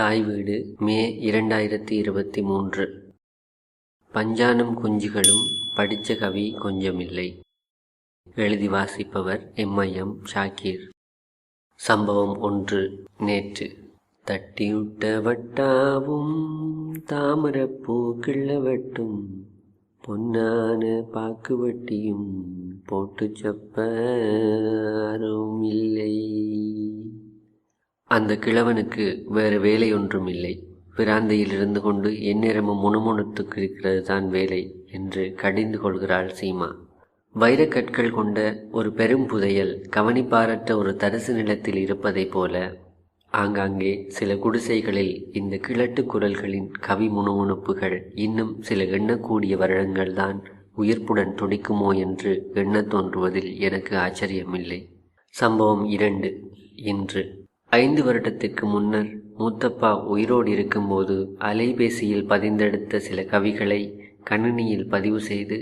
தாய் வீடு மே இரண்டாயிரத்தி இருபத்தி மூன்று. பஞ்சானம் குஞ்சுகளும் படித்த கவி கொஞ்சமில்லை. எழுதி வாசிப்பவர் எம்ஐஎம் ஷாக்கீர். சம்பவம் ஒன்று நேற்று. தட்டியுட்ட வட்டாவும் தாமரப்பூ கிள்ளவட்டும் பொன்னான பாக்கு வட்டியும் போட்டு சப்பரும் இல்லை அந்த கிழவனுக்கு வேறு வேலை ஒன்றும் இல்லை பிராந்தையில் இருந்து கொண்டு எந்நேரமும் முணுமுணுத்துக்கு இருக்கிறது தான் வேலை என்று கடிந்து கொள்கிறாள் சீமா. வைரக்கற்கள் கொண்ட ஒரு பெரும் புதையல் கவனிப்பாரற்ற ஒரு தரிசு நிலத்தில் இருப்பதைப் போல ஆங்காங்கே சில குடிசைகளில் இந்த கிழட்டு குரல்களின் கவி முணுமுணுப்புகள் இன்னும் சில எண்ணக்கூடிய வருடங்கள்தான் உயிர்ப்புடன் துடிக்குமோ என்று எண்ணத் தோன்றுவதில் எனக்கு ஆச்சரியமில்லை. சம்பவம் இரண்டு. இன்று. ஐந்து வருடத்துக்கு முன்னர் மூத்தப்பா உயிரோடு இருக்கும்போது அலைபேசியில் பதிந்தெடுத்த சில கவிகளை கணினியில் பதிவு செய்து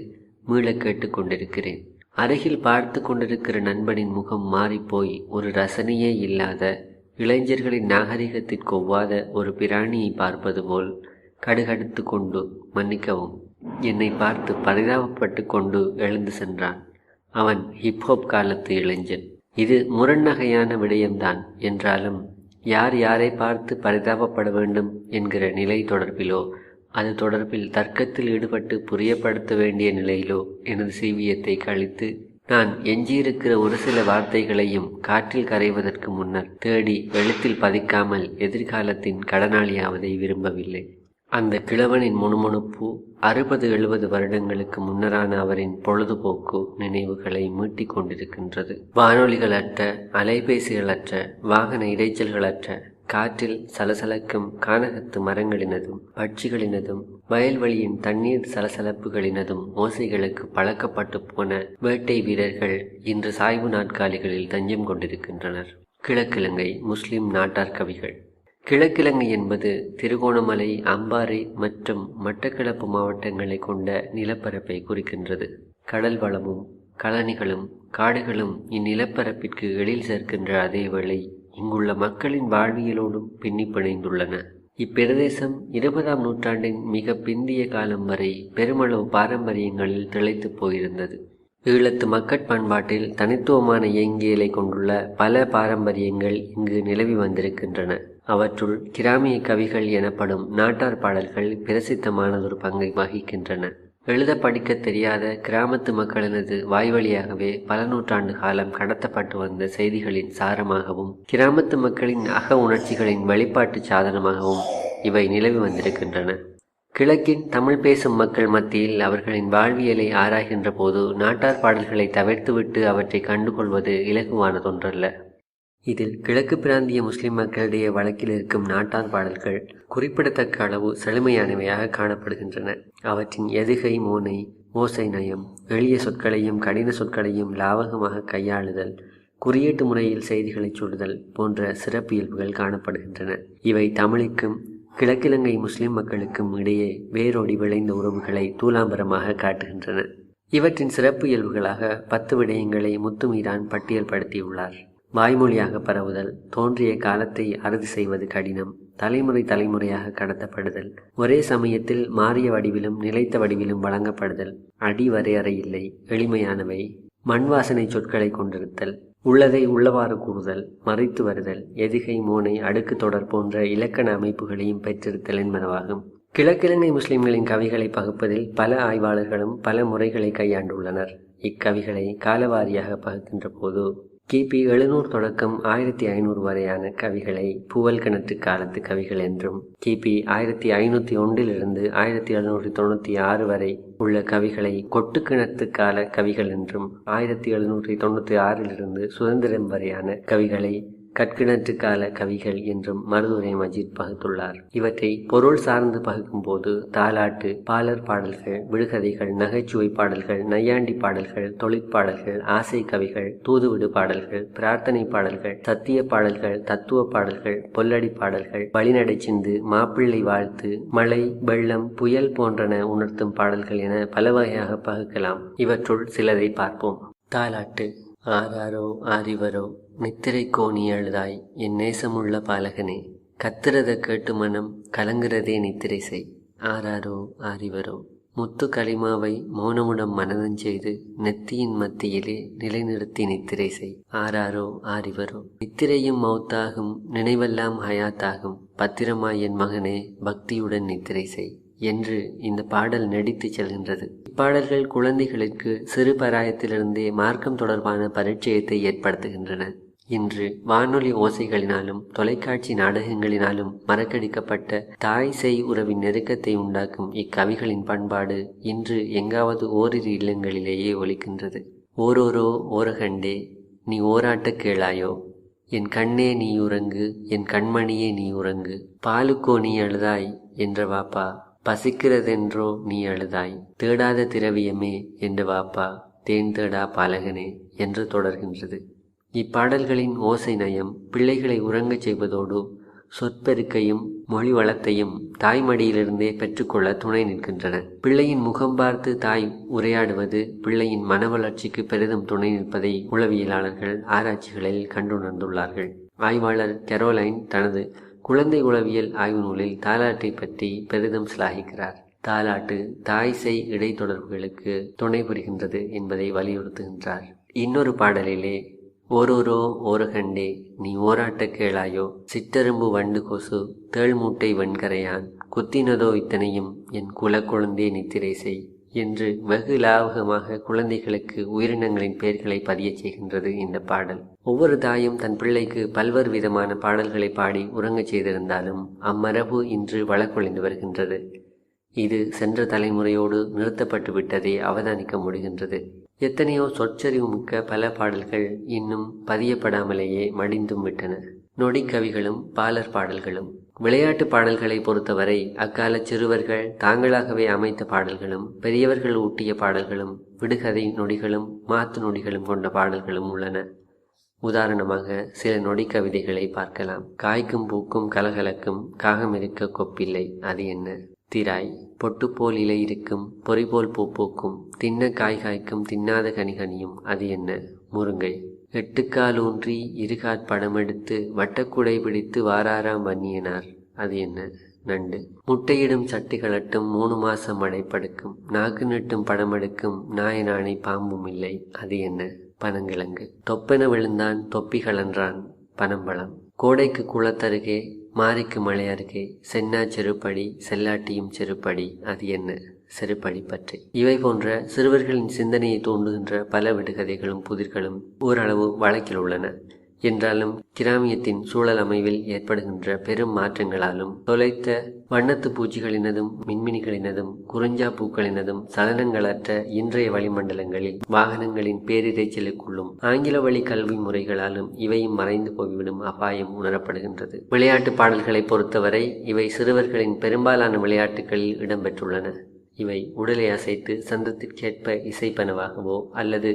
மீள கேட்டுக்கொண்டிருக்கிறேன் அருகில் பார்த்து கொண்டிருக்கிற நண்பனின் முகம் மாறிப்போய் ஒரு ரசனையே இல்லாத இளைஞர்களின் நாகரிகத்திற்கு ஒவ்வாத ஒரு பிராணியை பார்ப்பது போல் கடுகடுத்து கொண்டு மன்னிக்கவும். என்னை பார்த்து பரிதாபப்பட்டு கொண்டு எழுந்து சென்றான். அவன் ஹிப்ஹாப் காலத்து இளைஞன். இது முரண்நகையான விடயம்தான். என்றாலும் யார் யாரை பார்த்து பரிதாபப்பட வேண்டும் என்கிற நிலை தொடர்பிலோ அது தொடர்பில் தர்க்கத்தில் ஈடுபட்டு புரியப்படுத்த வேண்டிய நிலையிலோ எனது சீவியத்தை கழித்து நான் எஞ்சியிருக்கிற ஒரு சில வார்த்தைகளையும் காற்றில் கரைவதற்கு முன்னர் தேடி எழுத்தில் பதிக்காமல் எதிர்காலத்தின் கடனாளியாவதை விரும்பவில்லை. அந்த கிழவனின் முணுமுணுப்பு அறுபது எழுபது வருடங்களுக்கு முன்னரான அவரின் பொழுதுபோக்கு நினைவுகளை மீட்டிக் கொண்டிருக்கின்றது. வானொலிகளற்ற அலைபேசிகளற்ற வாகன இரைச்சல்களற்ற காற்றில் சலசலக்கும் கானகத்து மரங்களினதும் பட்சிகளினதும் வயல்வெளியின் தண்ணீர் சலசலப்புகளினதும் ஓசைகளுக்கு பழக்கப்பட்டு போன வேட்டை வீரர்கள் இன்று சாய்வு நாட்காலிகளில் தஞ்சம் கொண்டிருக்கின்றனர். கிழக்கிழங்கை முஸ்லிம் நாட்டார் கவிகள். கிழக்கிழங்கு என்பது திருகோணமலை அம்பாறை மற்றும் மட்டக்களப்பு மாவட்டங்களை கொண்ட நிலப்பரப்பை குறிக்கின்றது. கடல் வளமும் கழனிகளும் காடுகளும் இந்நிலப்பரப்பிற்கு எழில் சேர்க்கின்ற அதேவேளை இங்குள்ள மக்களின் வாழ்வியலோடும் பின்னி பிணைந்துள்ளன இப்பிரதேசம் இருபதாம் நூற்றாண்டின் மிக பிந்திய காலம் வரை பெருமளவு பாரம்பரியங்களில் திளைத்து போயிருந்தது. ஈழத்து மக்கட் பண்பாட்டில் தனித்துவமான இயங்கியலை கொண்டுள்ள பல பாரம்பரியங்கள் இங்கு நிலவி வந்திருக்கின்றன. அவற்றுள் கிராமிய கவிகள் எனப்படும் நாட்டார் பாடல்கள் பிரசித்தமானதொரு பங்கை வகிக்கின்றன. எழுத படிக்க தெரியாத கிராமத்து மக்களினது வாய்வழியாகவே பல நூற்றாண்டு காலம் கடத்தப்பட்டு வந்த செய்திகளின் சாரமாகவும் கிராமத்து மக்களின் அக உணர்ச்சிகளின் வழிபாட்டு சாதனமாகவும் இவை நிலவி வந்திருக்கின்றன. கிழக்கின் தமிழ் பேசும் மக்கள் மத்தியில் அவர்களின் வாழ்வியலை ஆராய்கின்ற போது நாட்டார் பாடல்களை தவிர்த்துவிட்டு அவற்றை கண்டுகொள்வது இலகுவானதொன்றல்ல. இதில் கிழக்கு பிராந்திய முஸ்லிம் மக்களிடையே வழக்கில் இருக்கும் நாட்டார் பாடல்கள் குறிப்பிடத்தக்க அளவு செழுமையானவையாக காணப்படுகின்றன. அவற்றின் எதுகை மோனை ஓசை நயம் எளிய சொற்களையும் கடின சொற்களையும் லாவகமாக கையாளுதல் குறியீட்டு முறையில் செய்திகளை சொல்லுதல் போன்ற சிறப்பியல்புகள் காணப்படுகின்றன. இவை தமிழுக்கும் கிழக்கிழங்கை முஸ்லிம் மக்களுக்கும் இடையே வேரோடி விளைந்த உறவுகளை தூலாம்பரமாக காட்டுகின்றன. இவற்றின் சிறப்பு இயல்புகளாக பத்து விடயங்களை முத்துமீரான் பட்டியல்படுத்தியுள்ளார். வாய்மொழியாக பரவுதல் தோன்றிய காலத்தை அறுதி செய்வது கடினம் தலைமுறை தலைமுறையாக கடத்தப்படுதல் ஒரே சமயத்தில் மாறிய வடிவிலும் நிலைத்த வடிவிலும் வழங்கப்படுதல் அடி வரையறை இல்லை எளிமையானவை மண் வாசனை சொற்களை கொண்டிருத்தல் உள்ளதை உள்ளவாறு கூறுதல் மறைத்து வருதல் எதிகை மோனை அடுக்கு தொடர் போன்ற இலக்கண அமைப்புகளையும் பெற்றிருத்தல் என்பனவாகும். கிழக்கிழங்கை முஸ்லிம்களின் கவிகளை பகுப்பதில் பல ஆய்வாளர்களும் பல முறைகளை கையாண்டுள்ளனர். இக்கவிகளை காலவாரியாக பகுக்கின்ற போது கிபி எழுநூறு தொடக்கம் ஆயிரத்தி ஐநூறு வரையான கவிகளை புவல் கிணற்று காலத்து கவிகள் என்றும் கிபி ஆயிரத்தி ஐநூற்றி ஒன்றிலிருந்து ஆயிரத்தி எழுநூற்றி தொண்ணூற்றி ஆறு வரை உள்ள கவிகளை கொட்டு கிணத்து கால கவிகள் என்றும் ஆயிரத்தி எழுநூற்றி தொண்ணூற்றி ஆறிலிருந்து சுதந்திரம் வரையான கவிகளை கற்கிணற்று கால கவிகள் என்றும் மருதுரை மஜித் பகுத்துள்ளார். இவற்றை பொருள் சார்ந்து பகுக்கும் போது தாலாட்டு பாலர் பாடல்கள் விடுகதைகள் நகைச்சுவை பாடல்கள் நையாண்டி பாடல்கள் தொழிற்பாடல்கள் ஆசை கவிகள் தூதுவிடு பாடல்கள் பிரார்த்தனை பாடல்கள் சத்திய பாடல்கள் தத்துவ பாடல்கள் பொல்லடி பாடல்கள் வழிநடை சிந்து மாப்பிள்ளை வாழ்த்து மழை வெள்ளம் புயல் போன்றன உணர்த்தும் பாடல்கள் என பல வகையாக பகுக்கலாம். இவற்றுள் சிலதை பார்ப்போம். தாலாட்டு. ஆராரோ ஆரிவரோ நித்திரை கோணி அழுதாய். என் நேசமுள்ள பாலகனே கத்துறத கேட்டு மனம் கலங்குறதே நித்திரை செய். ஆராரோ ஆரிவரோ முத்து களிமாவை மௌனமுடம் மனதம் செய்து நெத்தியின் மத்தியிலே நிலைநிறுத்தி நித்திரை செய். ஆராரோ ஆரிவரோ நித்திரையும் மௌத்தாகும் நினைவெல்லாம் ஹயாத்தாகும். பத்திரமாய் என் மகனே பக்தியுடன் நித்திரை செய். என்று இந்த பாடல் நடித்துச் செல்கின்றது. இப்பாடல்கள் குழந்தைகளுக்கு சிறு பராயத்திலிருந்தே மார்க்கம் தொடர்பான பரிச்சயத்தை ஏற்படுத்துகின்றன. இன்று வானொலி ஓசைகளினாலும் தொலைக்காட்சி நாடகங்களினாலும் மறக்கடிக்கப்பட்ட தாய் செய் உறவின் நெருக்கத்தை உண்டாக்கும் இக்கவிகளின் பண்பாடு இன்று எங்காவது ஓரிரு இல்லங்களிலேயே ஒலிக்கின்றது. ஓரோரோ ஓரகண்டே நீ ஓராட்ட கேளாயோ என் கண்ணே நீ உறங்கு என் கண்மணியே நீ உறங்கு பாலுக்கோ நீ அழுதாய் என்ற வாப்பா பசிக்கிறதென்றோ நீ அழுதாய். தேடாத திரவியமே என்று வாப்பா தேன் தேடா பாலகனே என்று தொடர்கின்றது. இப்பாடல்களின் ஓசை நயம் பிள்ளைகளை உறங்கச் செய்வதோடு சொற்பெருக்கையும் மொழி வளத்தையும் தாய்மடியிலிருந்தே பெற்றுக்கொள்ள துணை நிற்கின்றன. பிள்ளையின் முகம் பார்த்து தாய் உரையாடுவது பிள்ளையின் மன வளர்ச்சிக்கு பெரிதும் துணை நிற்பதை உளவியலாளர்கள் ஆராய்ச்சிகளில் கண்டுணர்ந்துள்ளார்கள். ஆய்வாளர் கெரோலைன் தனது குழந்தை உளவியல் ஆய்வு நூலில் தாலாட்டை பற்றி பெரிதும் சிலாகிக்கிறார். தாலாட்டு தாய் செய் இடைத்தொடர்புகளுக்கு துணை புரிகின்றது என்பதை வலியுறுத்துகின்றார். இன்னொரு பாடலிலே ஓரோரோ ஓரகண்டே நீ ஓராட்ட கேளாயோ சிற்றெரும்பு வண்டு கொசு தேள்மூட்டை வெண்கரையான் குத்தினதோ இத்தனையும் என் குலக்குழந்தே நித்திரை செய். என்று வெகு லாவகமாக குழந்தைகளுக்கு உயிரினங்களின் பெயர்களை பதியச் செய்கின்றது இந்த பாடல். ஒவ்வொரு தாயும் தன் பிள்ளைக்கு பல்வேறு விதமான பாடல்களை பாடி உறங்கச் செய்திருந்தாலும் அம்மரபு இன்று வழக்கொழிந்து வருகின்றது. இது சென்ற தலைமுறையோடு நிறுத்தப்பட்டு விட்டதை அவதானிக்க முடிகின்றது. எத்தனையோ சொற்சரிவு மிக்க பல பாடல்கள் இன்னும் பதியப்படாமலேயே மடிந்தும் விட்டன. நொடிக்கவிகளும் பாலர் பாடல்களும். விளையாட்டு பாடல்களை பொறுத்தவரை அக்கால சிறுவர்கள் தாங்களாகவே அமைத்த பாடல்களும் பெரியவர்கள் ஊட்டிய பாடல்களும் விடுகதை நொடிகளும் மாத்து நொடிகளும் கொண்ட பாடல்களும் உள்ளன. உதாரணமாக சில நொடி கவிதைகளை பார்க்கலாம். காய்க்கும் பூக்கும் கலகலக்கும் காகம் இருக்க கொப்பில்லை அது என்ன? திராய் பொட்டுப்போல் இலை இருக்கும் பொறிபோல் பூ பூக்கும் தின்ன காய் காய்க்கும் தின்னாத கனிகனியும் அது என்ன? முருங்கை. எட்டுக்கால் ஊன்றி இருகாற் படமெடுத்து வட்டக்குடை பிடித்து வாராராம் வன்னியனார் அது என்ன? நண்டு. முட்டையிடும் சட்டிகளட்டும் மூணு மாசம் அடைப்படுக்கும் நாக்கு நட்டும் படமெடுக்கும் நாயனானை பாம்பும் இல்லை. அது என்ன? பனங்கிழங்கு. தொப்பென விழுந்தான் தொப்பி கலன்றான் பனம்பழம். கோடைக்கு குளத்தருகே மாரிக்கு மலை அருகே சென்னா செருப்படி செல்லாட்டியும் செருப்படி அது என்ன? செருப்படி பற்றி. இவை போன்ற சிறுவர்களின் சிந்தனையை தூண்டுகின்ற பல விடுகதைகளும் புதிர்களும் ஓரளவு வழக்கில் உள்ளன. என்றாலும் கிராமியத்தின் சூழல் அமைவில் ஏற்படுகின்ற பெரும் மாற்றங்களாலும் தொலைத்த வண்ணத்து பூச்சிகளினதும் மின்மினிகளினதும் குறிஞ்சா பூக்களினதும் சலனங்களற்ற இன்றைய வளிமண்டலங்களில் வாகனங்களின் பேரிரைச்சலுக்குள்ளும் ஆங்கில வழி கல்வி முறைகளாலும் இவையும் மறைந்து போய்விடும் அபாயம் உணரப்படுகின்றது. விளையாட்டு பாடல்களை பொறுத்தவரை இவை சிறுவர்களின் பெரும்பாலான விளையாட்டுகளில் இடம்பெற்றுள்ளன. இவை உடலை அசைத்து சந்தத்திற்கேற்ப இசைப்பனவாகவோ அல்லது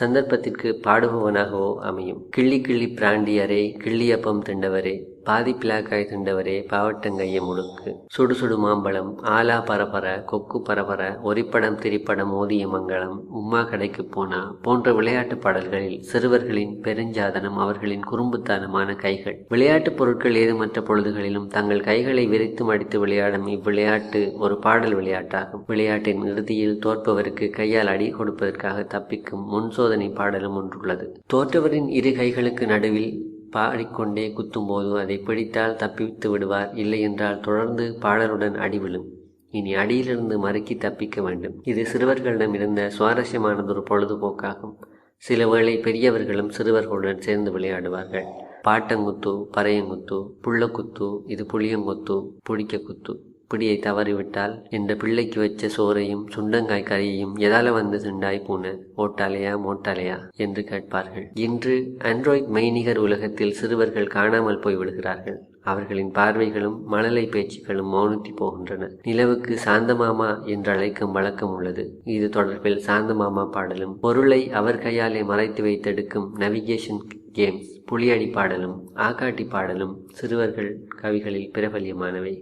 சந்தர்ப்பத்திற்கு பாடுபவனாகவோ அமையும். கிள்ளி கிள்ளி பிராண்டியரே கிள்ளியப்பம் திண்டவரே. பாதி பிளாக்காய் திண்டவரே பாவட்டங்கைய முழுக்கு. சுடு சுடு மாம்பழம் ஆலா பரபர கொக்கு பரபர ஒரிப்படம் திரிப்படம் ஓதிய மங்களம் உம்மா கடைக்கு போனா போன்ற விளையாட்டு பாடல்களில் சிறுவர்களின் பெருஞ்சாதனம் அவர்களின் குறும்புத்தனமான கைகள். விளையாட்டுப் பொருட்கள் ஏதுமற்ற பொழுதுகளிலும் தங்கள் கைகளை விரித்து மடித்து விளையாடும் இவ்விளையாட்டு ஒரு பாடல் விளையாட்டாகும். விளையாட்டின் இறுதியில் தோற்பவருக்கு கையால் அடி கொடுப்பதற்காக தப்பிக்கும் முன் சோதனை பாடலும் ஒன்றுள்ளது. தோற்றவரின் இரு கைகளுக்கு நடுவில் பாடிக்கொண்டே குத்தும்போது அதை பிடித்தால் தப்பித்து விடுவார். இல்லை என்றால் தொடர்ந்து பாடலுடன் அடி விழும். இனி அடியிலிருந்து மறுக்கி தப்பிக்க வேண்டும். இது சிறுவர்களிடம் இருந்த சுவாரஸ்யமானதொரு பொழுதுபோக்காகும். சில வேளை பெரியவர்களும் சிறுவர்களுடன் சேர்ந்து விளையாடுவார்கள். பாட்டங்குத்து பறையங்குத்து புள்ளக்குத்து இது புளியங்குத்து புடிக்க குத்து பிடியை தவறிவிட்டால் என்ற பிள்ளைக்கு வச்ச சோறையும் சுண்டங்காய் கறியையும் எதால வந்து சிண்டாய் பூன? ஓட்டாலையா மோட்டாலையா என்று கேட்பார்கள். இன்று ஆண்ட்ராய்ட் மெய்நிகர் உலகத்தில் சிறுவர்கள் காணாமல் போய்விடுகிறார்கள் அவர்களின் பார்வைகளும் மழலை பேச்சுக்களும் மௌனத்தி போகின்றன. நிலவுக்கு சாந்தமாமா என்று அழைக்கும் வழக்கம் உள்ளது. இது தொடர்பில் சாந்தமாமா பாடலும் பொருளை அவர் கையாலே மறைத்து வைத்தெடுக்கும் நவிகேஷன் கேம்ஸ் புலியடி பாடலும் ஆகாட்டி பாடலும் சிறுவர்கள் கவிகளில் பிரபல்யமானவை.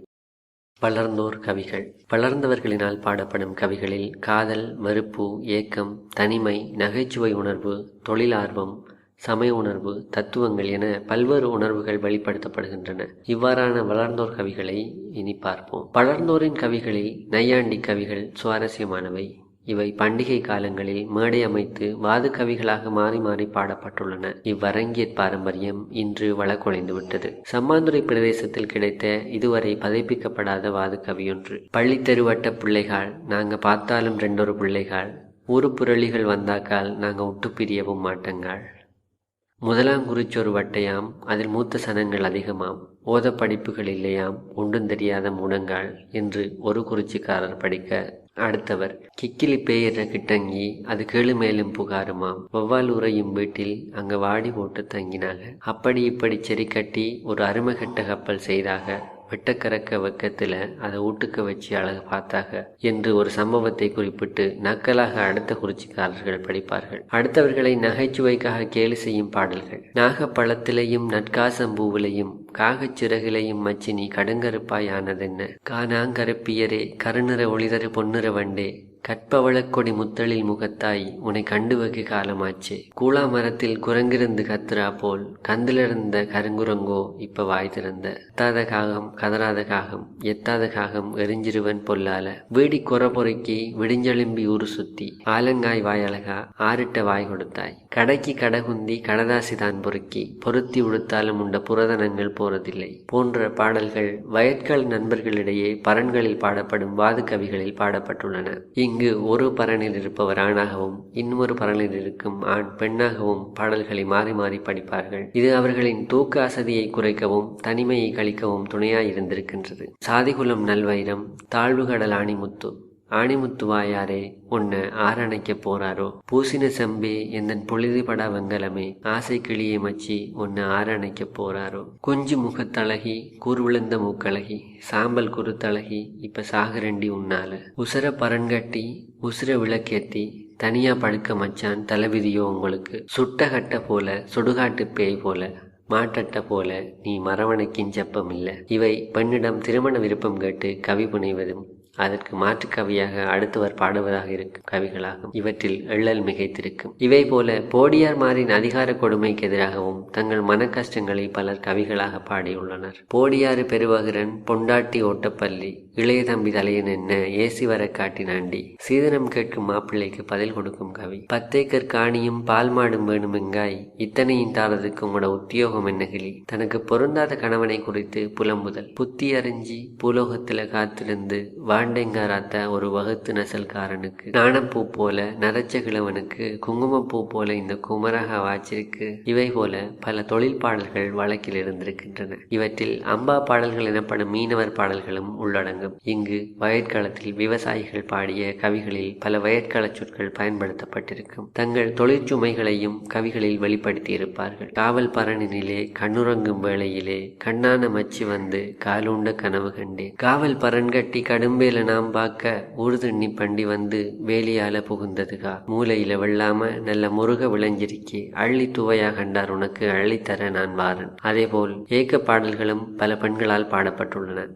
வளர்ந்தோர் கவிகள். வளர்ந்தவர்களினால் பாடப்படும் கவிகளில் காதல் மறுப்பு ஏக்கம் தனிமை நகைச்சுவை உணர்வு தொழிலார்வம் சமய உணர்வு தத்துவங்கள் என பல்வேறு உணர்வுகள் வெளிப்படுத்தப்படுகின்றன. இவ்வாறான வளர்ந்தோர் கவிகளை இனி பார்ப்போம். வளர்ந்தோரின் கவிகளில் நையாண்டி கவிகள் சுவாரஸ்யமானவை. இவை பண்டிகை காலங்களில் மேடை அமைத்து வாது கவிகளாக மாறி மாறி பாடப்பட்டுள்ளன. இவ்வரங்கியற் பாரம்பரியம் இன்று வழக்கொழிந்துவிட்டது சம்மாந்துறை பிரதேசத்தில் கிடைத்த இதுவரை பதிப்பிக்கப்படாத வாது கவியொன்று. பள்ளித்தெருவட்ட பிள்ளைகள் நாங்க பார்த்தாலும் ரெண்டொரு பிள்ளைகள். ஊரு புரளிகள் வந்தாக்கால் நாங்க ஒட்டு பிரியவும் மாட்டங்கள். முதலாம் குறிச்சொரு வட்டையாம் அதில் மூத்த சனங்கள் அதிகமாம். ஓத படிப்புகள் இல்லையாம் ஒன்றும் தெரியாத மூடங்கள் என்று ஒரு குறிச்சிக்காரர் படிக்க அடுத்தவர். கிக்கிலி பேயிற கிட்டங்கி அது கேளு மேலும் புகாருமாம் வௌவால் உறையும் வீட்டில் அங்க வாடி போட்டு தங்கினாங்க அப்படி இப்படி செறி கட்டி ஒரு அருமை கட்ட கப்பல் செய்தாக. வெட்டக்கறக்க வெக்கத்தில் அதை ஊட்டுக்க வச்சு அழகு பார்த்தாக என்று ஒரு சம்பவத்தை குறிப்பிட்டு நக்கலாக அடுத்த குறிச்சிக்காரர்கள் படிப்பார்கள். அடுத்தவர்களை நகைச்சுவைக்காக கேலி செய்யும் பாடல்கள். நாகப்பழத்திலையும் நட்காசம்பூவிலையும் காகச் மச்சினி கடுங்கருப்பாயானதென்ன காணாங்கருப்பியரே கருநிற ஒளிதரு பொன்னிற வண்டே கற்பவளக்கொடி முத்தளில் முகத்தாய் உன்னை கண்டு வகு காலமாச்சு. கூழா மரத்தில் குரங்கிருந்து கத்துரா போல் கந்திலிருந்த கருங்குரங்கோ இப்ப வாய் திறந்த. எத்தாத காகம் கதறாத காகம் எத்தாத காகம் எரிஞ்சிருவன் பொல்லால. வீடி குற பொறுக்கி விடிஞ்செலும்பி ஊரு சுத்தி. ஆலங்காய் வாயழகா ஆறிட்ட வாய் கொடுத்தாய். கடைக்கு கடகுந்தி கடதாசி தான் பொறுக்கி. பொருத்தி உடுத்தாலும் உண்ட புரதனங்கள் போறதில்லை. போன்ற பாடல்கள் வயற்கால் நண்பர்களிடையே பரன்களில் பாடப்படும் வாது கவிகளில் பாடப்பட்டுள்ளன. இங்கு இங்கு ஒரு பரனில் இருப்பவர் ஆணாகவும் இன்னொரு பரனில் இருக்கும் ஆண் பெண்ணாகவும் பாடல்களை மாறி மாறி படிப்பார்கள். இது அவர்களின் தூக்க அசதியை குறைக்கவும் தனிமையை கழிக்கவும் துணையாய் இருந்திருக்கின்றது. சாதிகுலம் நல்வைரம் தாழ்வுகடல் ஆணிமுத்து. ஆணிமுத்துவாயாரே உன்னை ஆரணைக்க போறாரோ? பூசின செம்பே எந்தன் பொழுதுபடா வெங்கலமே ஆசை கிளியை மச்சி உன்னை ஆரணைக்க போறாரோ? குஞ்சு முகத்தழகி கூர்விழுந்த மூக்கழகி சாம்பல் குருத்தழகி இப்ப சாகரண்டி உன்னால. உசர பரன்கட்டி உசுர விளக்கேத்தி தனியா படுக்க மச்சான் தலைவிதியோ உங்களுக்கு. சுட்ட கட்ட போல சுடுகாட்டு பேய் போல மாட்டட்ட போல நீ மரவணைக்கின் செப்பம் இல்லை இவை பெண்ணிடம் திருமண விருப்பம் கேட்டு கவி புனைவதும் அதற்கு மாற்று கவியாக அடுத்தவர் பாடுவதாக இருக்கும் கவிகளாகும். இவற்றில் எள்ளல் மிகைத்திருக்கும். இவை போல போடியார் மாறின் அதிகார கொடுமைக்கு எதிராகவும் தங்கள் மன கஷ்டங்களை பலர் கவிகளாக பாடியுள்ளனர். போடியாறு பெருவகிரன் பொண்டாட்டி ஓட்டப்பள்ளி இளைய தம்பி தலையன் என்ன? ஏசி வர காட்டினாண்டி. சீதனம் கேட்கும் மாப்பிள்ளைக்கு பதில் கொடுக்கும் கவி. பத்தேக்கர் காணியும் பால் மாடும் வேணுமெங்காய். இத்தனையும் தாரதுக்கு உங்களோட உத்தியோகம் என்ன கிளி? தனக்கு பொருந்தாத கணவனை குறித்து புலம்புதல். புத்தி அறிஞ்சி பூலோகத்துல காத்திருந்து வாண்டெங்காராத்த ஒரு வகுத்து நசல்காரனுக்கு. நாணப்பூ போல நரச்ச கிழவனுக்கு குங்குமப்பூ போல இந்த குமரக வாச்சிருக்கு இவை போல பல தொழில் பாடல்கள் வழக்கில் இருந்திருக்கின்றன. இவற்றில் அம்பா பாடல்கள் எனப்படும் மீனவர் பாடல்களும் உள்ளடங்கும். இங்கு வயற்காலத்தில் விவசாயிகள் பாடிய கவிகளில் பல வயற்கால சொற்கள் பயன்படுத்தப்பட்டிருக்கும். தங்கள் தொழிற்சுமைகளையும் கவிகளில் வெளிப்படுத்தி இருப்பார்கள் காவல் பரணினிலே கண்ணுறங்கும் வேளையிலே கண்ணான மச்சி வந்து காலுண்ட கனவு கண்டேன். காவல் பரன் கட்டி கடும்பேல நாம் பார்க்க ஊர்தண்ணி பண்டி வந்து வேலியால புகுந்ததுகா மூலையில வெள்ளாம நல்ல முருக விளைஞ்சிருக்கி. அள்ளி துவையா கண்டார் உனக்கு அள்ளித்தர நான் வாரன். அதேபோல் ஏக்க பாடல்களும் பல பெண்களால் பாடப்பட்டுள்ளன.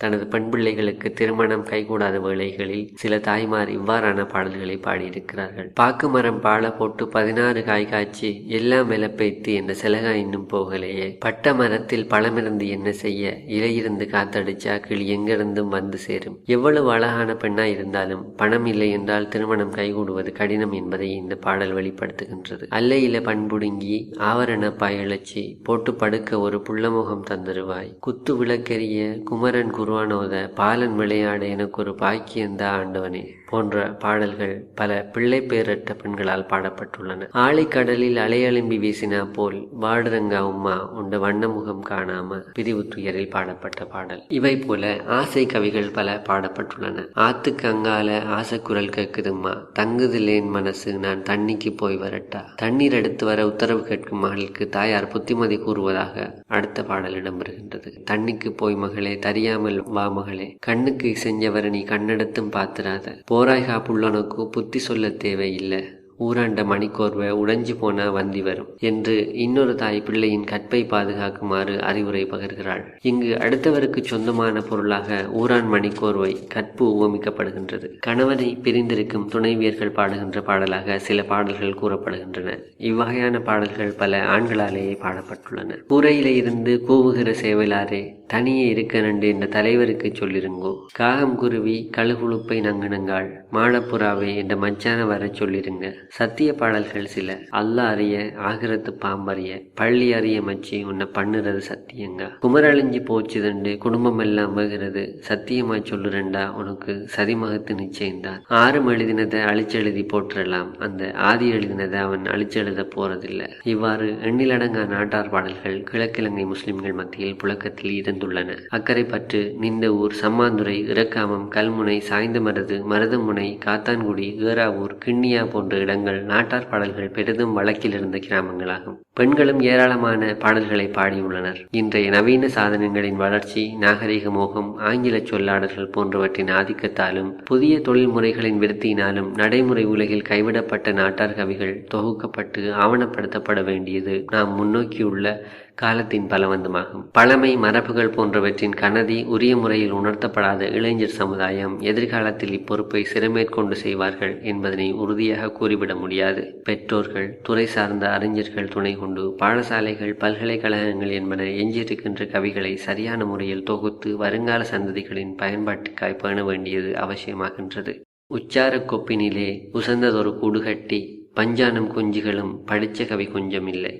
தனது பெண் பிள்ளைகளுக்கு திருமணம் கைகூடாத வேளைகளில் சில தாய்மார் இவ்வாறான பாடல்களை பாடியிருக்கிறார்கள். பாக்கு மரம் பால போட்டு பதினாறு காய் காய்ச்சி எல்லாம் விலப்பைத்து என்ற சிலகா இன்னும் போகலையே. பட்ட மரத்தில் பழமிருந்து என்ன செய்ய? இலையிருந்து காத்தடிச்சா கிளி எங்கிருந்தும் வந்து சேரும். எவ்வளவு அழகான பெண்ணா இருந்தாலும் பணம் இல்லை என்றால் திருமணம் கைகூடுவது கடினம் என்பதை இந்த பாடல் வெளிப்படுத்துகின்றது. அல்லையில பண்புடுங்கி ஆவரண பாயழச்சி போட்டு படுக்க ஒரு புள்ளமுகம் தந்தருவாய். குத்து விளக்கெரிய குமரன் குரு உத பாலன் விளையாட எனக்கு ஒரு பாக்கியந்தா ஆண்டவனே. போன்ற பாடல்கள் பல பிள்ளை பேரற்ற பெண்களால் பாடப்பட்டுள்ளன. ஆழிக்கடலில் அலையெலும்பி வீசினா போல் வாடுறங்கா உம்மா உண்ட வண்ணமுகம் காணாம பிரிவு துயரில் பாடப்பட்ட பாடல். இவை போல ஆசை கவிகள் பல பாடப்பட்டுள்ளன. ஆத்துக்கு அங்கால ஆசைக்குரல் கேட்குதும்மா தங்குதில்லேன் மனசு நான் தண்ணிக்கு போய் வரட்டா. தண்ணீர் எடுத்து வர உத்தரவு கேட்கும் மகளுக்கு தாயார் புத்திமதி கூறுவதாக அடுத்த பாடல் இடம்பெறுகின்றது. தண்ணிக்கு போய் மகளே தரியாமல் வா மகளே. கண்ணுக்கு செஞ்சவரை நீ கண்ணெடுத்தும் பாத்துறாத ஓராய் புள்ளனுக்கு புத்தி சொல்ல தேவையில்லை. ஊராண்ட மணிக்கோர்வை உடைஞ்சு போன வந்தி வரும் என்று இன்னொரு தாய் பிள்ளையின் கற்பை பாதுகாக்குமாறு அறிவுரை பகர்கிறாள். இங்கு அடுத்தவருக்கு சொந்தமான பொருளாக ஊரான் மணிக்கோர்வை கற்பு உவமிக்கப்படுகின்றது. கணவனை பிரிந்திருக்கும் துணைவியர்கள் பாடுகின்ற பாடலாக சில பாடல்கள் கூறப்படுகின்றன. இவ்வகையான பாடல்கள் பல ஆண்களாலேயே பாடப்பட்டுள்ளன. கூரையிலே இருந்து கூவுகிற சேவலாரே தனியே இருக்க நண்டு என்ற தலைவருக்கு சொல்லிருங்கோ. காகம் குருவி கழுகுழுப்பை நங்குனங்காள் மானப்புறாவை என்ற மச்சான வர சொல்லிருங்க. சத்திய பாடல்கள் சில. அல்லா அறிய ஆகிரத்து பாம்பறிய பள்ளி அறிய மச்சி உன்னை பண்ணுறது சத்தியங்க. குமரழிஞ்சு போச்சுதண்டு குடும்பம் எல்லாம் வேகிறது சத்தியமா சொல்லுறண்டா உனக்கு சதிமகத்து நிச்சயம்தான். ஆறும் எழுதினதை அழிச்செழுதி போட்டுறலாம் அந்த ஆதி எழுதினதை அவன் அழிச்செழுத போறதில்லை. இவ்வாறு எண்ணிலடங்கா நாட்டார் பாடல்கள் கிழக்கிழங்கை முஸ்லிம்கள் மத்தியில் புழக்கத்தில் இருந்து அக்கறை பற்று நிந்த ஊர் சம்மாந்துறை இறக்காமம் கல்முனை சாய்ந்தமரது மருதமுனை காத்தான்குடி ஏறாவூர் கிண்ணியா போன்ற இடங்கள் நாட்டார் பாடல்கள் பெரிதும் வழக்கில் இருந்த கிராமங்களாகும். பெண்களும் ஏராளமான பாடல்களை பாடியுள்ளனர். இன்றைய நவீன சாதனங்களின் வளர்ச்சி நாகரிக மோகம் ஆங்கில சொல்லாடல்கள் போன்றவற்றின் ஆதிக்கத்தாலும் புதிய தொழில் முறைகளின் விருத்தியினாலும் நடைமுறை உலகில் கைவிடப்பட்ட நாட்டார் கவிகள் தொகுக்கப்பட்டு ஆவணப்படுத்தப்பட வேண்டியது நாம் முன்னோக்கியுள்ள காலத்தின் பலவந்தமாகும். பழமை மரபுகள் போன்றவற்றின் கனதி உரிய முறையில் உணர்த்தப்படாத இளைஞர் சமுதாயம் எதிர்காலத்தில் இப்பொறுப்பை சிறமேற்கொண்டு செய்வார்கள் என்பதனை உறுதியாக கூறிவிட முடியாது. பெற்றோர்கள் துறை சார்ந்த அறிஞர்கள் துணை கொண்டு பாடசாலைகள் பல்கலைக்கழகங்கள் என்பன எஞ்சியிருக்கின்ற கவிகளை சரியான முறையில் தொகுத்து வருங்கால சந்ததிகளின் பயன்பாட்டுக்காய் பேண வேண்டியது அவசியமாகின்றது. உச்சார கொப்பினிலே உசந்ததொரு கூடுகட்டி பஞ்சானம் குஞ்சுகளும் படித்த கவி கொஞ்சமில்லை